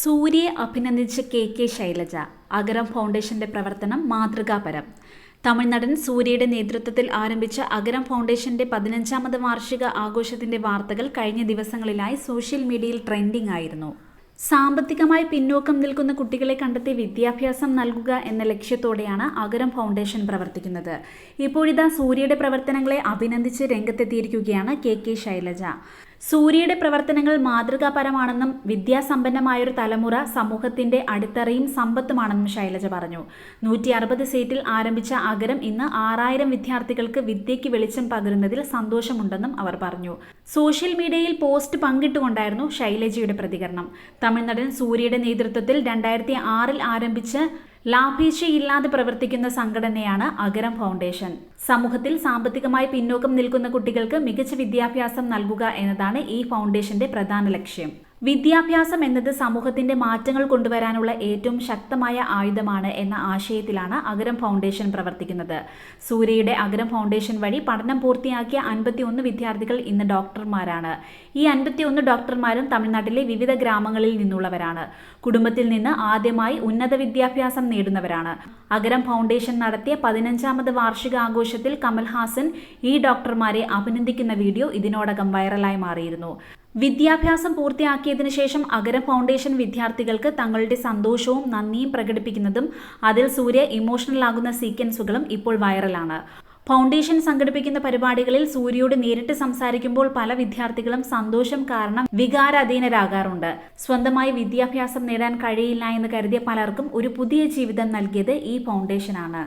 സൂര്യയെ അഭിനന്ദിച്ച K K Shailaja Agaram ഫൗണ്ടേഷന്റെ പ്രവർത്തനം മാതൃകാപരം. തമിഴ്നാടൻ സൂര്യയുടെ നേതൃത്വത്തിൽ ആരംഭിച്ച അഗരം ഫൗണ്ടേഷന്റെ പതിനഞ്ചാമത് വാർഷിക ആഘോഷത്തിന്റെ വാർത്തകൾ കഴിഞ്ഞ ദിവസങ്ങളിലായി സോഷ്യൽ മീഡിയയിൽ ട്രെൻഡിംഗ് ആയിരുന്നു. സാമ്പത്തികമായി പിന്നോക്കം നിൽക്കുന്ന കുട്ടികളെ കണ്ടെത്തി വിദ്യാഭ്യാസം നൽകുക എന്ന ലക്ഷ്യത്തോടെയാണ് അഗരം ഫൗണ്ടേഷൻ പ്രവർത്തിക്കുന്നത്. ഇപ്പോഴിതാ സൂര്യയുടെ പ്രവർത്തനങ്ങളെ അഭിനന്ദിച്ച് രംഗത്തെത്തിയിരിക്കുകയാണ് കെ കെ ശൈലജ. സൂര്യയുടെ പ്രവർത്തനങ്ങൾ മാതൃകാപരമാണെന്നും വിദ്യാസമ്പന്നമായൊരു തലമുറ സമൂഹത്തിന്റെ അടിത്തറയും സമ്പത്തുമാണെന്നും ശൈലജ പറഞ്ഞു. നൂറ്റി അറുപത് സീറ്റിൽ ആരംഭിച്ച അഗരം ഇന്ന് ആറായിരം വിദ്യാർത്ഥികൾക്ക് വിദ്യയ്ക്ക് വെളിച്ചം പകരുന്നതിൽ സന്തോഷമുണ്ടെന്നും അവർ പറഞ്ഞു. സോഷ്യൽ മീഡിയയിൽ പോസ്റ്റ് പങ്കിട്ടുകൊണ്ടായിരുന്നു ശൈലജയുടെ പ്രതികരണം. തമിഴ്നാടൻ സൂര്യയുടെ നേതൃത്വത്തിൽ രണ്ടായിരത്തി ആറിൽ ആരംഭിച്ച് ലാഭേച്ഛയില്ലാതെ പ്രവർത്തിക്കുന്ന സംഘടനയാണ് അഗരം ഫൗണ്ടേഷൻ. സമൂഹത്തിൽ സാമ്പത്തികമായി പിന്നോക്കം നിൽക്കുന്ന കുട്ടികൾക്ക് മികച്ച വിദ്യാഭ്യാസം നൽകുക എന്നതാണ് ഈ ഫൗണ്ടേഷന്റെ പ്രധാന ലക്ഷ്യം. വിദ്യാഭ്യാസം എന്നത് സമൂഹത്തിന്റെ മാറ്റങ്ങൾ കൊണ്ടുവരാനുള്ള ഏറ്റവും ശക്തമായ ആയുധമാണ് എന്ന ആശയത്തിലാണ് അഗരം ഫൗണ്ടേഷൻ പ്രവർത്തിക്കുന്നത്. സൂര്യയുടെ അഗരം ഫൗണ്ടേഷൻ വഴി പഠനം പൂർത്തിയാക്കിയ അൻപത്തിയൊന്ന് വിദ്യാർത്ഥികൾ ഇന്ന് ഡോക്ടർമാരാണ്. ഈ അൻപത്തിയൊന്ന് ഡോക്ടർമാരും തമിഴ്നാട്ടിലെ വിവിധ ഗ്രാമങ്ങളിൽ നിന്നുള്ളവരാണ്. കുടുംബത്തിൽ നിന്ന് ആദ്യമായി ഉന്നത വിദ്യാഭ്യാസം നേടുന്നവരാണ്. അഗരം ഫൗണ്ടേഷൻ നടത്തിയ പതിനഞ്ചാമത് വാർഷികാഘോഷത്തിൽ കമൽഹാസൻ ഈ ഡോക്ടർമാരെ അഭിനന്ദിക്കുന്ന വീഡിയോ ഇതിനോടകം വൈറലായി മാറിയിരുന്നു. വിദ്യാഭ്യാസം പൂർത്തിയാക്കിയതിനു ശേഷം അഗരം ഫൗണ്ടേഷൻ വിദ്യാർത്ഥികൾക്ക് തങ്ങളുടെ സന്തോഷവും നന്ദിയും പ്രകടിപ്പിക്കുന്നതും അതിൽ സൂര്യ ഇമോഷണൽ ആകുന്ന സീക്വൻസുകളും ഇപ്പോൾ വൈറലാണ്. ഫൗണ്ടേഷൻ സംഘടിപ്പിക്കുന്ന പരിപാടികളിൽ സൂര്യയോട് നേരിട്ട് സംസാരിക്കുമ്പോൾ പല വിദ്യാർത്ഥികളും സന്തോഷം കാരണം വികാരാധീനരാകാറുണ്ട്. സ്വന്തമായി വിദ്യാഭ്യാസം നേടാൻ കഴിയില്ല എന്ന് കരുതിയ പലർക്കും ഒരു പുതിയ ജീവിതം നൽകിയത് ഈ ഫൗണ്ടേഷനാണ്.